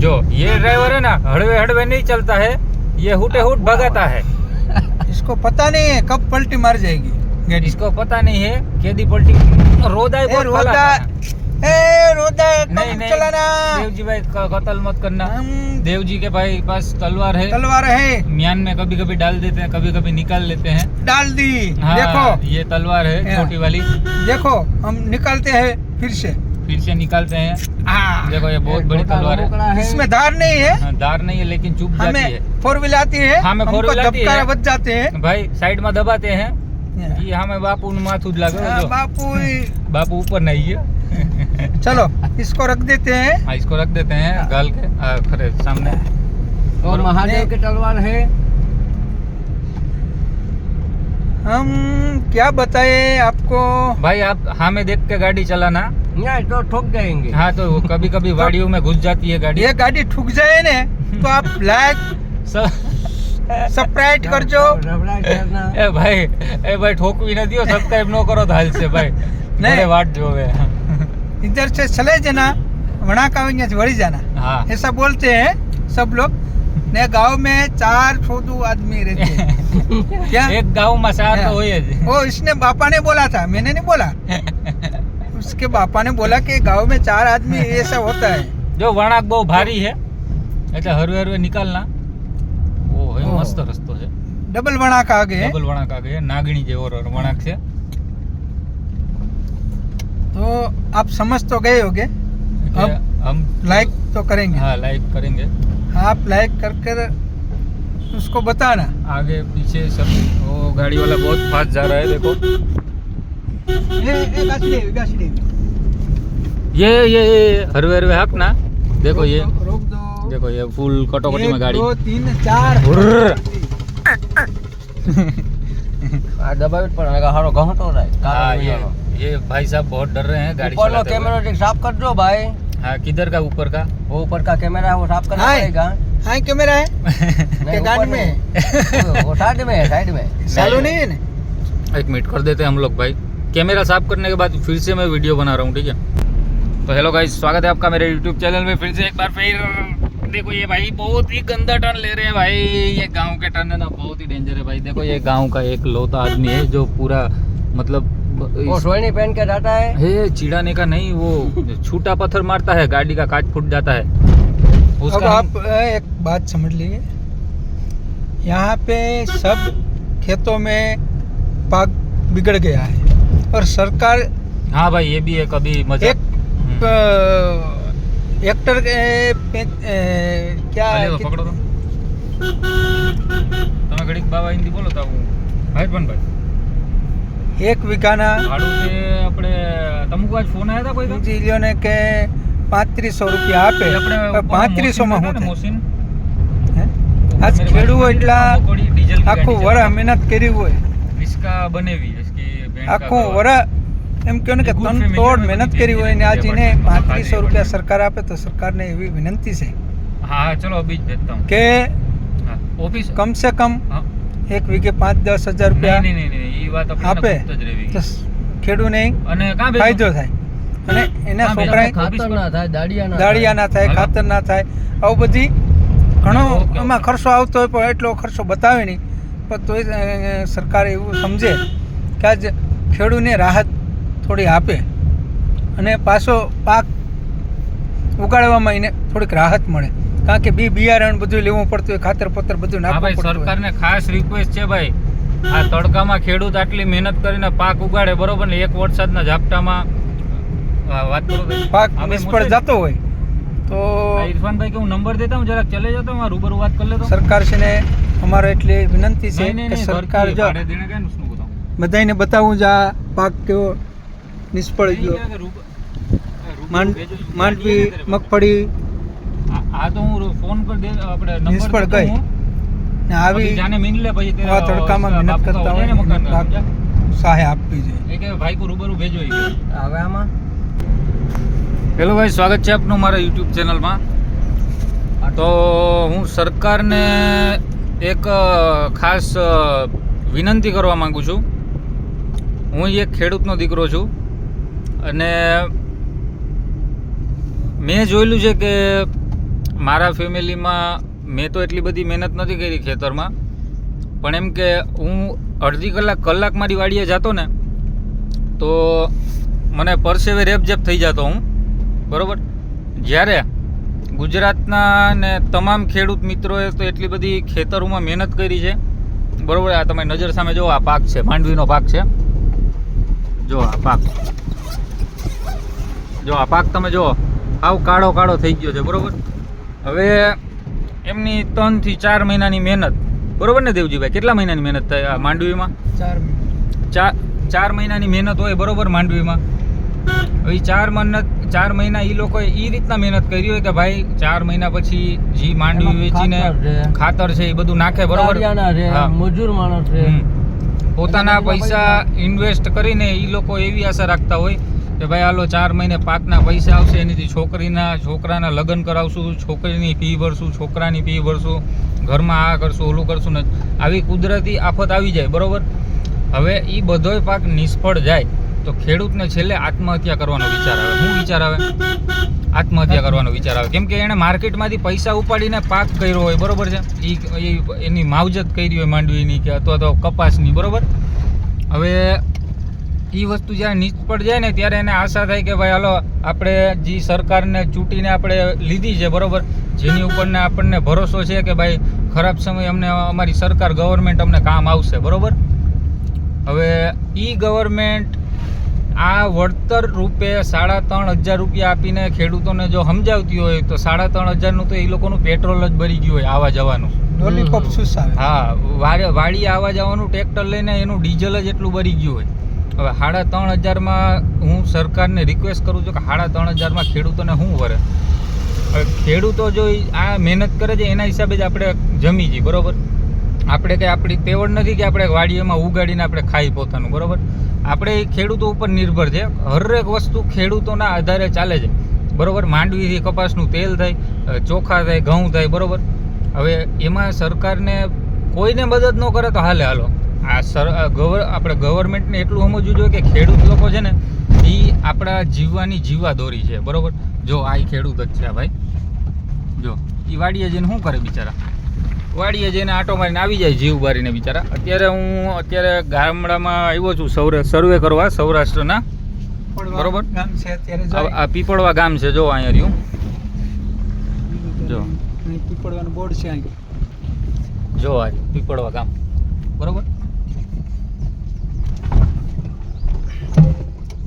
जो ये ड्राइवर है ना हड़वे हड़वे नहीं चलता है ये हुटे हुट भगाता है। इसको पता नहीं है कब पलटी मार जाएगी गाड़ी। इसको पता नहीं है केदी पलटी रोदा ही ए, रोदा। ए रोदा नहीं नहीं चलाना देव जी भाई कत्ल मत करना। देव जी के भाई पास तलवार है। तलवार है। म्यान में कभी कभी डाल देते हैं कभी कभी निकाल लेते हैं। डाल दी। हाँ, देखो। ये तलवार हाँ। छोटी वाली। देखो हम निकालते हैं फिर से। फिर से निकालते हैं। देखो ये बहुत बड़ी तलवार है। इसमें धार नहीं है। हाँ, धार नहीं है लेकिन चुप जाती है। फोर व्हील आती है हाँ, हमें फोर व्हील बच जाते हैं। भाई साइड में दबाते हैं। ये हमें बापू माथू लगा हाँ, बापू। बापू ऊपर नहीं है। चलो इसको रख देते हैं। आ, इसको रख देते हैं गल के आ, खरे सामने। और महादेव के तलवार है। हम क्या बताएँ आपको? भाई आप हमें देख के गाड़ी चलाना। नहीं तो ठोक जाएंगे हाँ तो कभी कभी वाड़ियों में घुस जाती है गाड़ी ये गाड़ी ठुक जाए ने तो आप लाइक સબસ્ક્રાઇબ કરજો. એ ભાઈ એ ભાઈ ઠોકવી નથી સબસ્ક્રાઇબ નો કરો તો હાલશે ભાઈ. નહીં. વાટ જોવે. इधर से चले जाना वहाँ का वड़ी जाना हाँ ऐसा बोलते हैं सब लोग ને ગાંવ મે ચાર છોદુ આદમી રહેતે ક્યાં? એક ગાંવમાં ચાર તો હોય જ. ઓ ઇસને બાપા ને બોલા થા. મેને નહીં બોલા. उसके बापा ने बोला कि गांव में चार आदमी ऐसा होता है જો વળાંક બહુ ભારી છે એટલે હરવે હરવે નિકાલના ઓ ભાઈ ઓહ. મસ્ત રસ્તો છે डबल वणाक आ गए ડબલ વળાંક આ ગઈ નાગણી જેવો ર- વળાંક છે तो आप समझ तो गए होगे એટલે अब हम लाइक तो करेंगे हाँ लाइक करेंगे आप लाइक कर कर उसको बताना आगे पीछे सब वो गाड़ी वाला बहुत फास्ट जा रहा है देखो ये ये ये हरवे हरवे हक ना। देखो ये रोक दो देखो ये फुल कटोकटी में गाड़ी। दो तीन चार। आ दबाव है आएगा हारो तो रहा है हाँ ये ये भाई साहब बहुत डर रहे हैं गाड़ी कैमरा साफ़ कर दो भाई। हाँ किधर का ऊपर का? वो ऊपर का कैमरा है वो साफ़ करना पड़ेगा। हाँ कैमरा है? गाड़ी में? वो साइड में साइड में। है एक मिनट कर देते हैं हम लोग भाई। कैमरा साफ़ करने के बाद फिर से मैं वीडियो बना रहा हूँ ठीक है? तो हेलो गाइस स्वागत है आपका मेरे यूट्यूब चैनल में फिर से एक बार फिर। देखो ये भाई बहुत ही गंदा टर्न ले रहे हैं भाई। ये गाँव के टर्न है ना बहुत ही डेंजर है भाई। देखो ये गाँव का एक लौता आदमी है जो पूरा मतलब पहन के जाता है। हे चिढ़ाने का नहीं वो छूटा पत्थर मारता है गाड़ी का कांच फूट जाता है। अब आप एक बात समझ लीजिए। यहाँ पे सब खेतों में पाक बिगड़ गया है और सरकार हाँ भाई ये भी है कभी मज़ा एक अ, हेक्टर के पे- अ, क्या અલે, कित- પકડો તો તમે ઘડીક બાબા હિન્દી બોલો તો હું ભાઈ પણ ભાઈ एक बीघाना ભાડું તે આપણે તમુક આજ ફોન આવ્યા હતા કોઈ કા? ને કે પાંત્રીસો રૂપિયા આપે એ આપણે પાંત્રીસો માં મોસીન શું મોસીન થાય? હે? આજ ખેડૂતો એટલા પકોડી ડીઝલ કી આખું ગાડી વરસ ચલાવે. મહેનત કરી હોય इसका बनेवी इसकी बैंड का આખું गवा। એમ કહો ને કે તન તોડ મહેનત કરી હોય ને આજે ને પાંત્રીસો રૂપિયા સરકાર આપે તો સરકારને એવી વિનંતી છે. હા ચલો બીજ દેતા હું. કે ઓફિસ? કમ સે કમ એક વીઘે પાંચ દસ હજાર રૂપિયા નહીં નહીં નહીં એ વાત આપે. તો ખેડૂને અને ફાયદો થાય. અને એના છોકરાએ ખાતર ના થાય દાડિયા ના થાય. ખાતર ના થાય. આવું બધી ઘણો એમાં ખર્ચો આવતો હોય પણ એટલો ખર્ચો બતાવે નહીં. પણ તોય સરકાર એવું સમજે કે આજ ખેડૂને રાહત થોડી આપે અને પાછો પાક ઉગાડવામાં એને થોડીક રાહત મળે. કારણ કે બી બિયારણ બધું લેવું પડતું હોય ખાતર પતર બધું ના નાખવું ભાઈ પડતું સરકારને ખાસ રિક્વેસ્ટ છે ભાઈ. આ તડકામાં ખેડૂત આટલી મહેનત કરીને પાક ઉગાડે બરોબર ને? એક વરસાદના ઝાપટામાં વાત કરો પાક નિષ્ફળ જતો હોય તો ઇરફાનભાઈ કે હું નંબર દેતા હું જરાક ચલે જતો હું રૂબરૂ વાત કરી લેતો સરકારશ્રીને અમારે એટલી વિનંતી છે કે સરકાર જો નું? બધાને બતાવું જ આ પાક કેવો નિષ્ફળ ગયો. માંડવી મગફળી. આ તો હું ફોન પર દે આપણે નિષ્ફળ ગઈ. ને આવી જાને મીન લે પછી તેરા તડકામાં મહેનત કરતા હોય ને સહાય આપવી જોઈએ. કે ભાઈ કો રૂબરૂ ભેજો હવે આમાં? હેલો ભાઈ સ્વાગત છે આપનું મારા યુટ્યુબ ચેનલમાં. તો હું સરકારને એક ખાસ વિનંતી કરવા માગું છું. હું એક ખેડૂતનો દીકરો છું. અને મેં જોયેલું છે કે મારા ફેમિલીમાં મેં તો એટલી બધી મહેનત નથી કરી ખેતરમાં. પણ એમ કે હું અડધી કલાક કલાક મારી વાડીએ જતો ને, તો મને પરસેવે રેપઝેપ થઈ જતો હું. બરાબર? જ્યારે ગુજરાતના ને તમામ ખેડૂત મિત્રોએ તો એટલી બધી ખેતરોમાં મહેનત કરી છે. બરાબર? આ તમે નજર સામે જુઓ આ પાક છે, માંડવીનો પાક છે. જો આ પાક. જો આ પાક તમે જુઓ આવ કાળો કાળો થઈ ગયો છે બરોબર? હવે એમની ત્રણથી ચાર મહિનાની મહેનત બરોબર ને દેવજીભાઈ? કેટલા મહિનાની મહેનત થાય આ માંડવીમાં? ચાર ચાર ચાર મહિનાની મહેનત હોય બરોબર માંડવીમાં? હવે ચાર મહેનત ચાર મહિના એ લોકોએ એ રીતના મહેનત કરી હોય કે ભાઈ ચાર મહિના પછી જે માંડવી વેચીને ખાતર છે. એ બધું નાખે બરોબર. મજૂર માણસ પોતાના પૈસા ઇન્વેસ્ટ કરીને એ લોકો એવી આશા રાખતા હોય કે ભાઈ, હાલો, ચાર મહિને પાકના પૈસા આવશે, એનીથી છોકરીના, છોકરાના લગ્ન કરાવશું, છોકરીની ફી ભરશું, છોકરાની ફી ભરશું, ઘરમાં આ કરશું, ઓલું કરશું ને આવી કુદરતી આફત આવી જાય, બરાબર? હવે એ બધોય પાક નિષ્ફળ જાય. તો ખેડૂતને છેલ્લે આત્મહત્યા કરવાનો વિચાર આવે. શું વિચાર આવે? આત્મહત્યા કરવાનો વિચાર આવે. કેમ કે એણે માર્કેટમાંથી પૈસા ઉપાડીને પાક કર્યો હોય, બરોબર છે? એ એની માવજત કરી હોય માંડવીની કે અથવા તો કપાસની, બરાબર? હવે એ વસ્તુ જ્યારે નિષ્ફળ જાય ને ત્યારે એને આશા થાય કે ભાઈ હાલો આપણે જે સરકારને ચૂંટીને આપણે લીધી છે બરોબર? જેની ઉપરને આપણને ભરોસો છે કે ભાઈ ખરાબ સમય અમને અમારી સરકાર ગવર્મેન્ટ અમને કામ આવશે બરોબર? હવે ઈ ગવર્મેન્ટ આ વળતર રૂપે સાડા ત્રણ હજાર રૂપિયા આપીને ખેડૂતોને જો સમજાવતી હોય તો સાડા ત્રણ હજારનું તો એ લોકોનું પેટ્રોલ જ ભરી ગયું હોય આવવા જવાનું. Lollipop hmm. હા વાડી આવવા જવાનું ટ્રેક્ટર લઈને એનું ડીઝલ જ એટલું ભરી ગયું હોય. હવે સાડા ત્રણ હજારમાં હું સરકારને રિક્વેસ્ટ કરું છું કે સાડા ત્રણ હજારમાં ખેડૂતોને શું વરે? હવે ખેડૂતો જો આ મહેનત કરે છે, એના હિસાબે જ આપણે જમી જઈએ, બરોબર? આપણે કંઈ આપણી તેવડ નથી કે આપણે વાડીઓમાં ઉગાડીને આપણે ખાઈ પોતાનું, બરાબર? આપણે એ ખેડૂતો ઉપર નિર્ભર છે. હરેક વસ્તુ ખેડૂતોના આધારે ચાલે છે, બરાબર? માંડવીથી કપાસનું તેલ થાય ચોખા થાય, ઘઉં થાય, બરાબર? હવે એમાં સરકારને કોઈને મદદ ન કરે તો હાલે હાલો. આ સર ગવર આપણે ગવર્મેન્ટને એટલું સમજવું જોઈએ કે ખેડૂત લોકો છે ને એ આપણા જીવવાની જીવવા દોરી છે બરોબર? જો આ ખેડૂત જ છે આ ભાઈ. જો એ વાડીએ જઈને શું કરે બિચારા? વાડીએ જઈને આટો મારીને આવી જાય જીવ બારીને બિચારા. અત્યારે હું અત્યારે ગામડામાં આવ્યો છું સૌરે સર્વે કરવા સૌરાષ્ટ્રના. બરોબર. ગામ છે અત્યારે આ પીપળવા ગામ છે જો અહીંયા રહ્યું. જો. પીપળવાનું બોર્ડ છે અહીં. જો આ પીપળવા ગામ. બરોબર?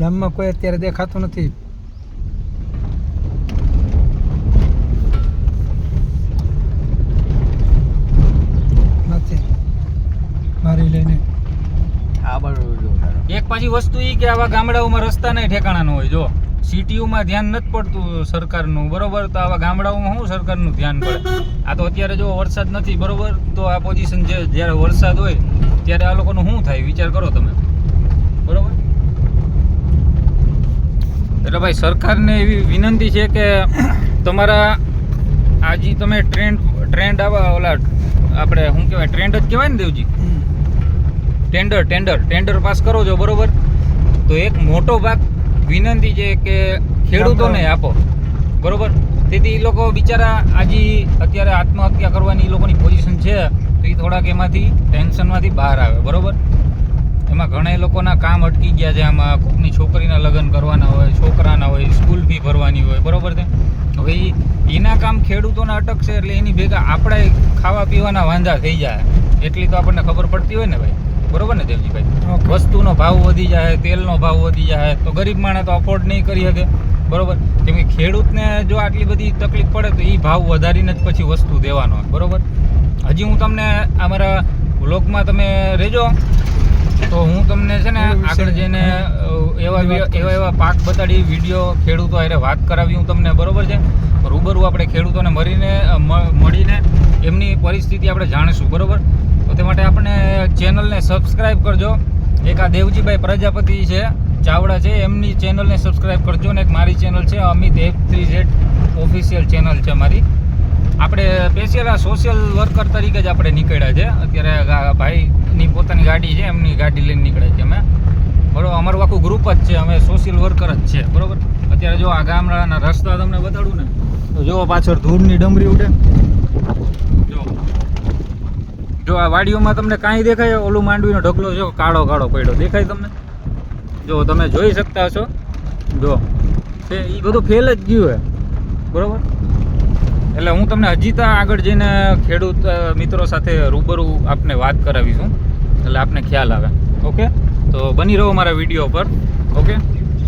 ગામમાં કોઈ અત્યારે દેખાતું નથી. નથી મારી લઈને. એક પાછી વસ્તુ એ કે આવા ગામડાઓમાં રસ્તા નહીં ઠેકાણા ન હોય જો. સિટીઓમાં ધ્યાન નથી પડતું સરકારનું બરોબર? તો આવા ગામડાઓમાં શું સરકારનું ધ્યાન પડે? આ તો અત્યારે જો વરસાદ નથી બરોબર? તો આ પોઝિશન છે જ્યારે વરસાદ હોય ત્યારે આ લોકોનું શું થાય? વિચાર કરો તમે. બરોબર? એટલે ભાઈ સરકારને એવી વિનંતી છે કે તમારા આજે તમે ટ્રેન્ડ ટ્રેન્ડ આવા ઓલા આપણે શું કહેવાય ટ્રેન્ડ જ કહેવાય ને Devji? Tender tender tender pass કરો છો બરોબર? તો એક મોટો ભાગ વિનંતી છે કે ખેડૂતોને આપો બરોબર? તેથી એ લોકો બિચારા આજે અત્યારે આત્મહત્યા કરવાની એ લોકોની પોઝિશન છે તો એ થોડાક એમાંથી ટેન્શનમાંથી બહાર આવે બરોબર? એમાં ઘણા લોકોના કામ અટકી ગયા છે. આમાં કોકની છોકરીના લગ્ન કરવાના હોય છોકરાના હોય સ્કૂલ ફી ભરવાની હોય. બરોબર છે? હવે એના કામ ખેડૂતોના અટકશે એટલે એની ભેગા આપણે ખાવા પીવાના વાંધા થઈ જાય. એટલી તો આપણને ખબર પડતી હોય ને ભાઈ? બરોબર ને દેવજીભાઈ? વસ્તુનો ભાવ વધી જાય તેલનો ભાવ વધી જાય. તો ગરીબ માણસ તો અફોર્ડ નહીં કરી શકે. બરોબર? કેમ કે ખેડૂતને જો આટલી બધી તકલીફ પડે તો એ ભાવ વધારીને જ પછી વસ્તુ દેવાનો હોય. બરોબર? હજી હું તમને અમારા બ્લોગમાં તમે રહેજો. તો હું તમને છે ને આગળ જઈને એવા એવા એવા પાક બતાડી વીડિયો ખેડૂતો હારે વાત કરાવી હું તમને બરોબર છે? રૂબરૂ આપણે ખેડૂતોને મળીને મળીને એમની પરિસ્થિતિ આપણે જાણીશું બરોબર? તો તે માટે આપણે ચેનલને સબસ્ક્રાઈબ કરજો. એક આ દેવજીભાઈ પ્રજાપતિ છે ચાવડા છે એમની ચેનલને સબસ્ક્રાઈબ કરજો ને એક મારી ચેનલ છે Amit F three Z official channel છે મારી. આપણે સ્પેશિયલ આ સોશિયલ વર્કર તરીકે જ આપણે નીકળ્યા છે. અત્યારે ભાઈની પોતાની ગાડી છે, એમની ગાડી લઈને નીકળ્યા છે અમે. બરાબર અમારું આખું ગ્રુપ જ છે, અમે સોશિયલ વર્કર જ છે. બરાબર? અત્યારે જો આ ગામડાના રસ્તા તમને બતાડું ને, તો જો પાછળ ધૂળની ડમરી ઉડે. જો. જો આ વાડીઓમાં તમને કાંઈ દેખાય, ઓલું માંડવીનો ઢગલો જો કાળો કાળો પડ્યો. દેખાય તમને? જો, તમે જોઈ શકતા છો જો. એ બધું ફેલ જ ગયું હે. બરોબર? એટલે હું તમને હજી તો આગળ જઈને ખેડૂત મિત્રો સાથે રૂબરૂ આપને વાત કરાવીશું. એટલે આપને ખ્યાલ આવે. ઓકે? તો બની રહો મારા વીડિયો પર. ઓકે?